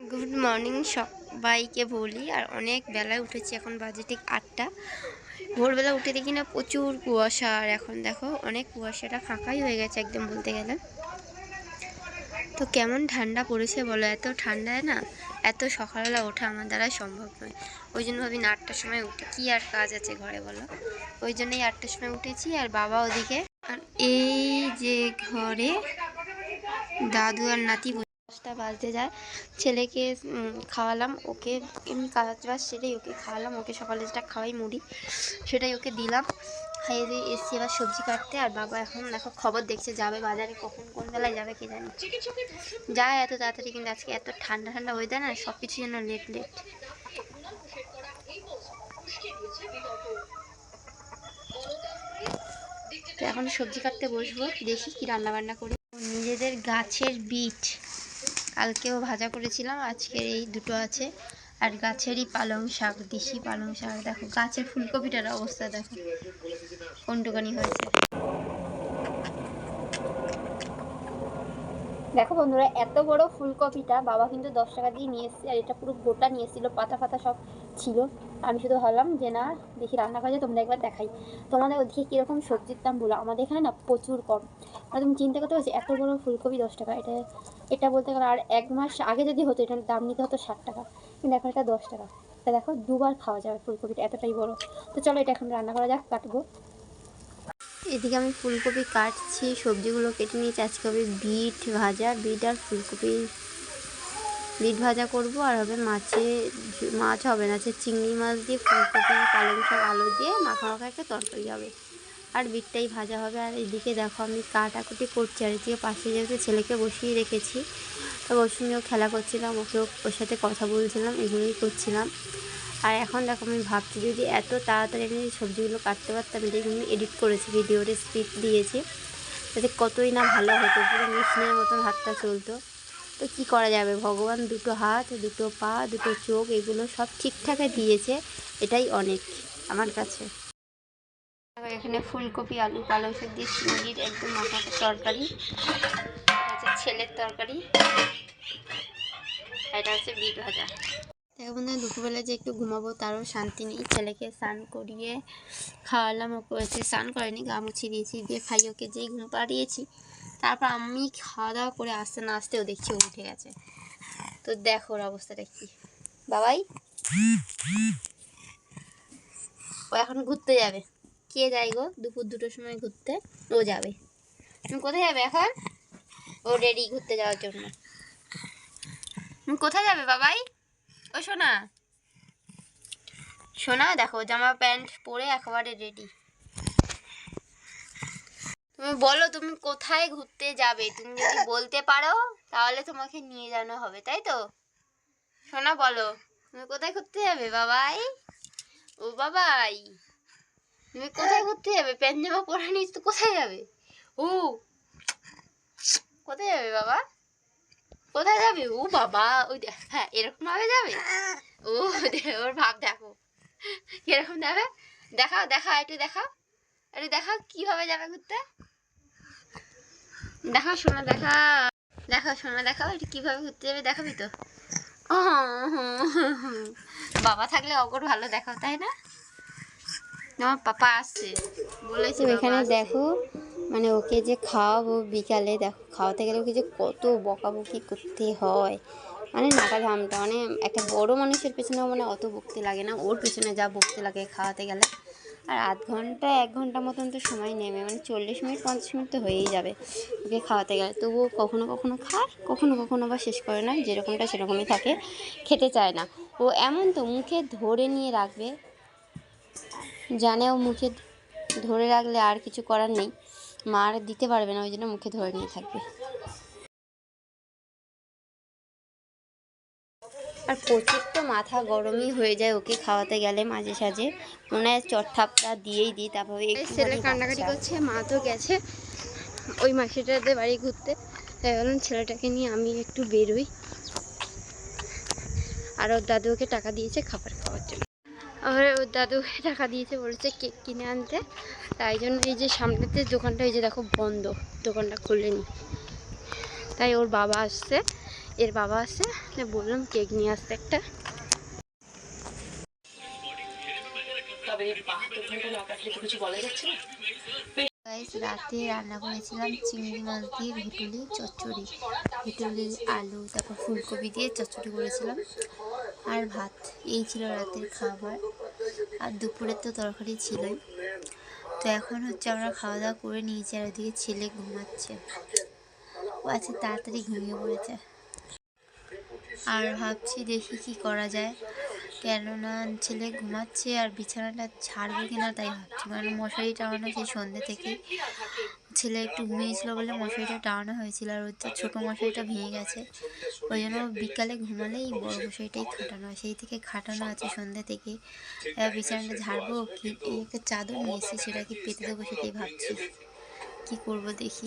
Good morning সবাইকে বলি, আর অনেক বেলায় উঠেছি, এখন বাজে ঠিক আটটা। ভোরবেলা উঠে দেখি না প্রচুর কুয়াশা, আর এখন দেখো অনেক কুয়াশাটা ফাঁকাই হয়ে গেছে একদম বলতে গেলে। তো কেমন ঠান্ডা পড়েছে বলো? এত ঠান্ডায় না, এত সকালবেলা ওঠা আমার দ্বারা সম্ভব নয়। ওই জন্য ভাবি না আটটার সময় উঠে, কী আর কাজ আছে ঘরে বলো? ওই জন্যই আটটার সময় উঠেছি, আর বাবা ওদিকে, আর এই যে ঘরে দাদু আর নাতি দশটা বাজতে যায়। ছেলেকে খাওয়ালাম, ওকে এমনি কাজ বাজ সেটাই ওকে খাওয়ালাম, ওকে সকালে যেটা খাওয়াই মুড়ি, সেটাই ওকে দিলাম। খাইয়ে দিয়ে এসছি এবার সবজি কাটতে, আর বাবা এখন দেখো খবর দেখছে, যাবে বাজারে কখন, কোন বেলায় যাবে কে জানি। যায় এত তাড়াতাড়ি কিন্তু আজকে এত ঠান্ডা ঠান্ডা ওয়েদার না সব কিছু যেন লেট লেট এখন সবজি কাটতে বসবো, দেখি কি রান্না বান্না করি। নিজেদের গাছের বিট কালকেও ভাজা করেছিলাম, আজকের এই দুটো আছে। আর গাছেরই পালং শাক, দেশি পালং শাক। দেখো, গাছের ফুলকপিটার অবস্থা দেখো। কোনটুকানি হয়েছে। দেখো বন্ধুরা, এত বড় ফুলকপিটা বাবা কিন্তু দশ টাকা দিয়ে নিয়ে এসছে, আর এটা পুরো গোটা নিয়ে এসেছিল, পাতা ফাতা সব ছিল। আমি শুধু ভাবলাম যে না, দেখি রান্না করা যায়, তোমরা একবার দেখাই। তোমাদের ওদিকে কীরকম সবজির দাম বলো? আমাদের এখানে না প্রচুর কম। আর তুমি চিন্তা করতে পারছি, এত বড় ফুলকপি দশ টাকা, এটা এটা বলতে গেলে আর এক মাস আগে যদি হতো, এটার দাম নিতে হতো ষাট টাকা, কিন্তু এখন এটা দশ টাকা। তা দেখো, দুবার খাওয়া যাবে ফুলকপিটা, এতটাই বড়। তো চলো এটা এখন রান্না করা যাক, কাটবো। এদিকে আমি ফুলকপি কাটছি, সবজিগুলো কেটে নিয়েছি। আজকে হবে বিট ভাজা, বিট আর ফুলকপি বিট ভাজা করব আর হবে মাছে মাছ হবে না আছে চিংড়ি মাছ দিয়ে ফুলকপি, পালং শাক, আলু দিয়ে মাখা মাখা একটা তরকারি হবে। আর বিটটাই ভাজা হবে। আর এদিকে দেখো আমি কাটাকুটি করছি, আর এদিকে পাশে যেহেতু ছেলেকে বসিয়ে রেখেছি। তো ওর সঙ্গেও খেলা করছিলাম, ওকেও ওর সাথে কথা বলছিলাম, এগুলোই করছিলাম। আর এখন দেখো আমি ভাবছি যদি এত তাড়াতাড়ি আমি সবজিগুলো কাটতে পারতাম দেখুন আমি এডিট করেছি, ভিডিওতে স্পিড দিয়েছি, যাতে কতই না ভালো হতো, পুরো মেশিনের মতন হাতটা চলতো। তো কি করা যাবে? ভগবান দুটো হাত, দুটো পা, দুটো চোখ, এগুলো সব ঠিকঠাক দিয়েছে। এটাই অনেক আমার কাছে। এখানে ফুলকপি, আলু, পালং শাক দিয়ে চিংড়ির একদম মাথা তরকারি। হচ্ছে ছেলের তরকারি। এটা হচ্ছে বিট ভাজা। দেখো বন্ধু দুপুরবেলা যে একটু ঘুমাবো তারও শান্তি নেই। ছেলেকে স্নান করিয়ে খাওয়ালাম। ওকে হচ্ছে স্নান করেনি গা মুছিয়ে দিয়েছি, দিয়ে খাই ওকে যেই ঘুম পাড়িয়েছি তারপর আমি খাওয়া দাওয়া করে আসতে না আসতেও দেখছি উঠে গেছে। তো দেখো ওর অবস্থাটা কি। বাবাই। ও এখন ঘুরতে যাবে। কে যায় গো? দুপুর দুটোর সময় ঘুরতে। ও যাবে। তুমি কোথায় যাবে এখন? ও রেডি ঘুরতে যাওয়ার জন্য। কোথায় যাবে বাবাই? ও সোনা। সোনা, দেখো জামা প্যান্ট পরে একেবারে রেডি তুমি বলো তুমি কোথায় ঘুরতে যাবে? তুমি যদি বলতে পারো, তাহলে তোমাকে নিয়ে যাওয়া হবে, তাই তো? শোনা বলো, তুমি কোথায় ঘুরতে যাবে, বাবাই? ও বাবাই, তুমি কোথায় ঘুরতে যাবে? প্যান্ট জামা পরে নিস তো কোথায় যাবে? ও, কোথায় যাবে, বাবা? কোথায় যাবে? ও বাবা, ওই হ্যাঁ এরকম ভাবে যাবে? ও ওর ভাব দেখো। কীরকম যাবে? দেখাও দেখাও, একটু দেখাও। একটু দেখাও, কীভাবে যাবে ঘুরতে? দেখাও সোনা দেখা দেখাও সোনা দেখাও একটু কীভাবে ঘুরতে যাবে দেখাবি তো। বাবা থাকলে অগর ভালো দেখাও তাই না? আমার পাপা আসছে বলেছে এখানে দেখো মানে ওকে যে খাওয়াবো বিকালে দেখো খাওয়াতে গেলে ওকে যে কত বকাবকি করতে হয়। মানে নাটা ঘামটা মানে একটা বড় মানুষের পেছনেও মানে অত বকতে লাগে না ওর পেছনে যা বকতে লাগে খাওয়াতে গেলে। আর আধ ঘণ্টা, এক ঘণ্টা মতন তো সময় নেবে। মানে চল্লিশ মিনিট, পঞ্চাশ মিনিট তো হয়েই যাবে ওকে খাওয়াতে গেলে। তবুও কখনো কখনো খায়, কখনো কখনো বা শেষ করে না। যেরকমটা সেরকমই থাকে, খেতে চায় না। ও এমন তো, মুখে ধরে নিয়ে রাখবে। জানে ও মুখে ধরে রাখলে আর কিছু করার নেই। মা আর দিতে পারবে না, ওই জন্য মুখে ধরে নিয়ে থাকবে। আর প্রচুর তো মাথা গরমই হয়ে যায় ওকে খাওয়াতে গেলে মাঝে সাঝে। মনে হয় চটথাপটা দিয়েই দিই তারপরে ছেলে কান্নাকাটি করছে মা তো গেছে ওই মাসিটাদের বাড়ি ঘুরতে। তাই বললাম ছেলেটাকে নিয়ে আমি একটু বেরোই। আর ওর দাদু ওকে টাকা দিয়েছে খাবার খাওয়ার জন্য। আবার ওর দাদুকে টাকা দিয়েছে বলেছে কেক কিনে আনতে। তাই জন্য এই যে সামনেতে দোকানটা এই যে দেখো বন্ধ দোকানটা খুলেনি তাই ওর বাবা আসছে। এর বাবা আসছে তাই বললাম কেক নিয়ে আসতে একটা। রাতে রান্না করেছিলাম চিংড়ি মাছ দিয়ে ভেটুলি চচ্চড়ি। ভেটুলি আলু তারপর ফুলকপি দিয়ে চচ্চড়ি করেছিলাম। আর ভাত এই ছিল রাতের খাবার। আর দুপুরে তো তরকারি ছিলই। তো এখন হচ্ছে আমরা খাওয়া দাওয়া করে নিয়েছি আর ওদিকে ছেলে ঘুমাচ্ছে। ও আজকে তাড়াতাড়ি ঘুমিয়ে পড়েছে। আর ভাবছি দেখি কি করা যায়। কেননা ছেলে ঘুমাচ্ছে আর বিছানাটা ছাড়বে কিনা তাই ভাবছি। কারণ মশারি টাঙানো সেই সন্ধ্যে থেকেই। ছেলে একটু ঘুমিয়েছিল বলে মশারিটা টাঙানো হয়েছিল আর ওর তো ছোটো মশারিটা ভেঙে গেছে। ওই জন্য বিকালে ঘুমালেই বড় মশারিটাই খাটানো হয়। সেই থেকে খাটানো আছে সন্ধ্যে থেকে। এবার বিছানাটা ঝাড়বো কি একটা চাদর নিয়ে সেটা কি পেতে দেবো সেটাই ভাবছি। কি করব দেখি।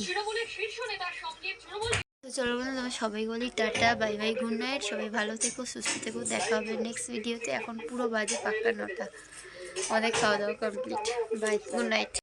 চলো বন্ধু তোমার সবাই বলি tata, bye bye, good night. সবাই ভালো থেকো, সুস্থ থেকো, দেখা হবে নেক্সট ভিডিওতে এখন পুরো বাজে পাক্কা নটা। অনেক খাওয়া দাওয়া কমপ্লিট বাই গুড নাইট